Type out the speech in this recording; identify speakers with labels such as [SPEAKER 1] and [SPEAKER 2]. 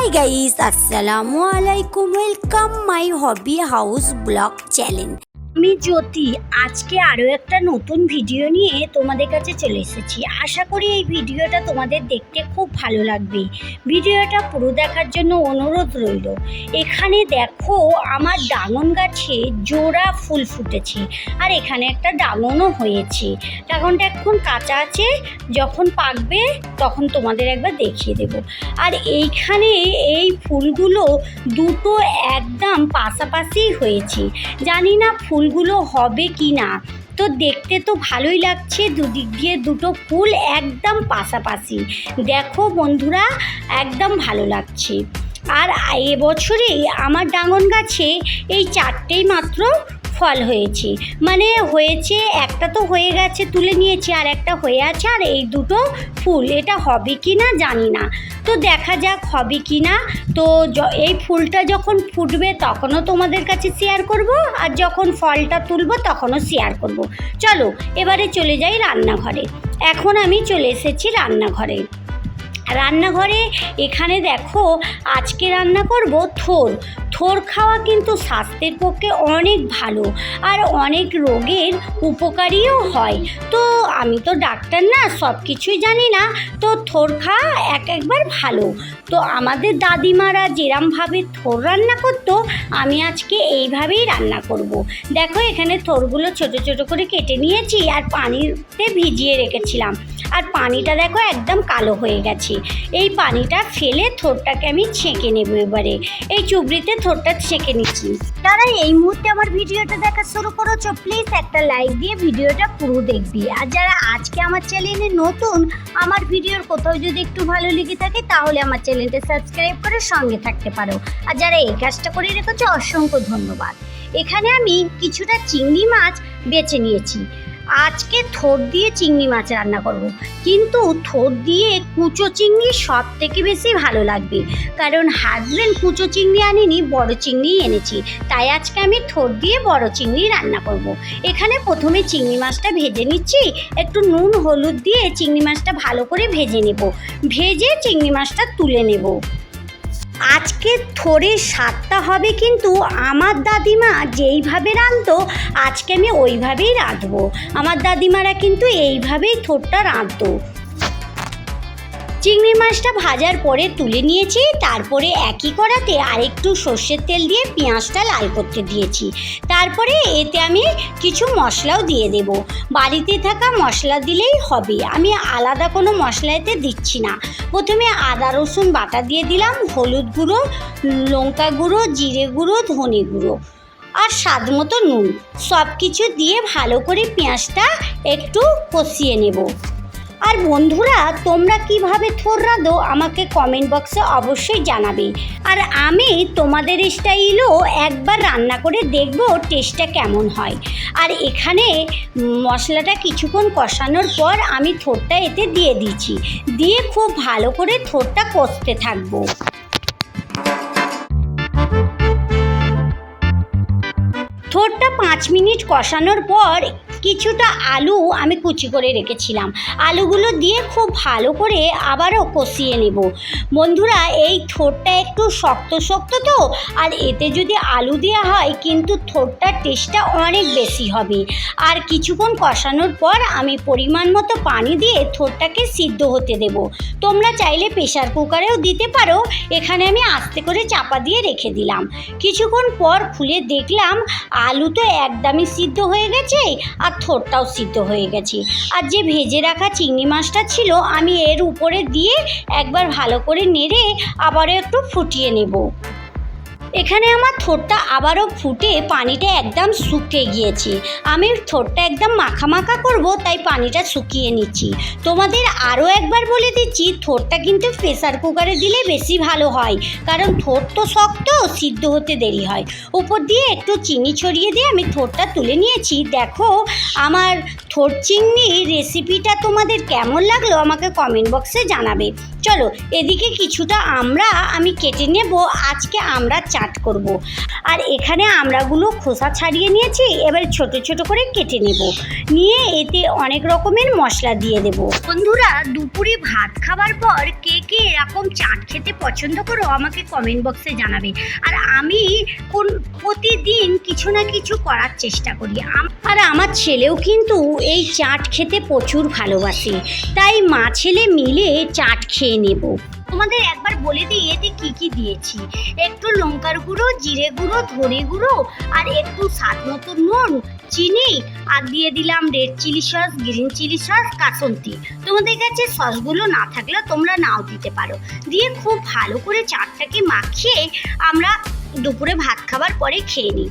[SPEAKER 1] High guys আসসালামু আলাইকুম welcome my hobby house blog channel
[SPEAKER 2] আমি জ্যোতি, আজকে আরও একটা নতুন ভিডিও নিয়ে তোমাদের কাছে চলে এসেছি। আশা করি এই ভিডিওটা তোমাদের দেখতে খুব ভালো লাগবে। ভিডিওটা পুরো দেখার জন্য অনুরোধ রইল। এখানে দেখো আমার ডাঙন গাছে জোড়া ফুল ফুটেছে আর এখানে একটা ডাঙনও হয়েছে। ডাঙনটা এখন কাঁচা আছে, যখন পাকবে তখন তোমাদের একবার দেখিয়ে দেব। আর এইখানে এই ফুলগুলো দুটো একদম পাশাপাশি হয়েছে। জানি না ফুলগুলো হবে কি না? তো দেখতে তো ভালোই লাগছে, দুদিক দিয়ে দুটো ফুল একদম পাশাপাশি। দেখো বন্ধুরা, একদম ভালো লাগছে। আর এবছরে আমার ডাঙন গাছে এই চারটেই মাত্র ফল হয়েছে। মানে হয়েছে, একটা তো হয়ে গেছে তুলে নিয়েছি, আর একটা হয়ে আছে, আর এই দুটো ফুল। এটা হবে কি না জানি না। তো দেখা যাক হবে কি না। তো এই ফুলটা যখন ফুটবে তখনও তোমাদের কাছে শেয়ার করব, আর যখন ফলটা তুলব তখনও শেয়ার করব। চলো, এবারে চলে যাই রান্নাঘরে। এখন আমি চলে এসেছি রান্নাঘরে। রান্নাঘরে এখানে দেখো, আজকে রান্না করব থোর। থোর খাওয়া কিন্তু স্বাস্থ্যের পক্ষে অনেক ভালো। আর অনেক রোগের উপকারীও হয়। তো আমি তো ডাক্তার না সব কিছুই জানি না। তো থোর খাওয়া এক একবার ভালো। তো আমাদের দাদিমারা যেরমভাবে থোর রান্না করতো, আমি আজকে এইভাবেই রান্না করব। দেখো এখানে থোরগুলো ছোট ছোট করে কেটে নিয়েছি আর পানিতে ভিজিয়ে রেখেছিলাম। আর পানিটা দেখো একদম কালো হয়ে গেছে। এই পানিটা ফেলে থোরটাকে আমি ছেঁকে নেব এবারে। এই চুবড়িতে থোরটা ছেঁকে নিচ্ছি। তারা এই মুহূর্তে আমার ভিডিওটা দেখা শুরু করেছ প্লিজ একটা লাইক দিয়ে ভিডিওটা পুরো দেখবি। আর যারা আজকে আমার চ্যানেলে নতুন, আমার ভিডিওর কোথাও যদি একটু ভালো লেগে থাকে, তাহলে আমার চ্যানেলটা সাবস্ক্রাইব করে সঙ্গে থাকতে পারো। আর যারা এই কাজটা করে রেখেছো, অসংখ্য ধন্যবাদ। এখানে আমি কিছুটা চিংড়ি মাছ বেছে নিয়েছি। আজকে থোর দিয়ে চিংড়ি মাছ রান্না করব। কিন্তু থোর দিয়ে কুচো চিংড়ি সব থেকে বেশি ভালো লাগবে। কারণ হাজবেন্ড কুচো চিংড়ি আনিনি, বড় চিংড়ি এনেছি। তাই আজকে আমি থোর দিয়ে বড় চিংড়ি রান্না করব। এখানে প্রথমে চিংড়ি মাছটা ভেজে নিচ্ছি। একটু নুন, হলুদ দিয়ে চিংড়ি মাছটা ভালো করে ভেজে নেব। ভেজে চিংড়ি মাছটা তুলে নেব। আজকে থোড়ে স্বাদটা হবে কিন্তু আমার দাদিমা যেইভাবে রাঁধতো, আজকে আমি ওইভাবেই রাঁধবো। আমার দাদিমারা কিন্তু এইভাবেই থোরটা রাঁধতো। চিংড়ি মাছটা ভাজার পরে তুলে নিয়েছি, তারপরে একই কড়াতে আরেকটু সর্ষের তেল দিয়ে পেঁয়াজটা লাল করতে দিয়েছি। তারপরে এতে আমি কিছু মশলাও দিয়ে দেব। বাড়িতে থাকা মশলা দিলেই হবে। আমি আলাদা কোনো মশলা এতে দিচ্ছি না। প্রথমে আদা, রসুন বাটা দিয়ে দিলাম, হলুদ গুঁড়ো, লঙ্কা গুঁড়ো, জিরে গুঁড়ো, ধনে গুঁড়ো আর স্বাদ মতো নুন। সব কিছু দিয়ে ভালো করে পেঁয়াজটা একটু কষিয়ে নেব। আর বন্ধুরা, তোমরা কীভাবে থোর রাঁধো আমাকে কমেন্ট বক্সে অবশ্যই জানাবে। আর আমি তোমাদের স্টাইলও একবার রান্না করে দেখব টেস্টটা কেমন হয়। আর এখানে মশলাটা কিছুক্ষণ কষানোর পর আমি থোরটা এতে দিয়ে দিয়েছি দিয়ে খুব ভালো করে থোরটা কষতে থাকব। থোরটা পাঁচ মিনিট কষানোর পর কিছুটা আলু আমি কুচি করে রেখেছিলাম। আলুগুলো দিয়ে খুব ভালো করে আবারও কষিয়ে নেব। বন্ধুরা, এই থোরটা একটু শক্ত শক্ত তো, আর এতে যদি আলু দেওয়া হয়, কিন্তু থোরটার টেস্টটা অনেক বেশি হবে। আর কিছুক্ষণ কষানোর পর আমি পরিমাণ মতো পানি দিয়ে থোরটাকে সিদ্ধ হতে দেব। তোমরা চাইলে প্রেশার কুকারেও দিতে পারো। এখানে আমি আস্তে করে চাপা দিয়ে রেখে দিলাম। কিছুক্ষণ পর খুলে দেখলাম, আলু তো একদমই সিদ্ধ হয়ে গেছে, আর থোরটাও সিদ্ধ হয়ে গেছে। আর যে ভেজে রাখা চিংড়ি মাছটা ছিল, আমি এর উপরে দিয়ে একবার ভালো করে নেড়ে আবারও একটু ফুটিয়ে নেব। এখানে আমার থোরটা আবারও ফুটে পানিটা একদম শুকিয়ে গিয়েছে। আমি থোরটা একদম মাখা মাখা করব, তাই পানিটা শুকিয়ে নিচ্ছি। তোমাদের আরও একবার বলে দিচ্ছি থোরটা কিন্তু প্রেসার কুকারে দিলে বেশি ভালো হয়। কারণ থোর তো শক্ত, সিদ্ধ হতে দেরি হয়। উপর দিয়ে একটু চিনি ছড়িয়ে দিয়ে আমি থোরটা তুলে নিয়েছি। দেখো, আমার থোর চিংড়ি রেসিপিটা তোমাদের কেমন লাগল আমাকে কমেন্ট বক্সে জানাবে। চলো, এদিকে কিছুটা আমরা আমি কেটে নেব। আজকে আমরা চাট করব। আর এখানে আমড়াগুলো খোসা ছাড়িয়ে নিয়েছি, এবার ছোট ছোট করে কেটে নেব। নিয়ে এতে অনেক রকমের মশলা দিয়ে দেব। বন্ধুরা, দুপুরে ভাত খাবার পর কে কে এরকম চাট খেতে পছন্দ করো আমাকে কমেন্ট বক্সে জানাবে। আর আমি কোন, প্রতিদিন কিছু না কিছু করার চেষ্টা করি। আর আমার ছেলেও কিন্তু এই চাট খেতে প্রচুর ভালোবাসে। তাই মা ছেলে মিলে চাট খেয়ে নেব। তোমাদের একবার বলে দিই, এতে কি কি দিয়েছি? একটু লঙ্কার গুঁড়ো, জিরে গুঁড়ো, ধনে গুঁড়ো, আর একটু স্বাদ মতো নুন, চিনি, আর দিয়ে দিলাম red chilli sauce green chilli sauce কাসন্তি। তোমাদের কাছে সসগুলো না থাকলে তোমরা নাও দিতে পারো। দিয়ে খুব ভালো করে চাটটাকে মাখিয়ে আমরা দুপুরে ভাত খাবার পরে খেয়ে নিই।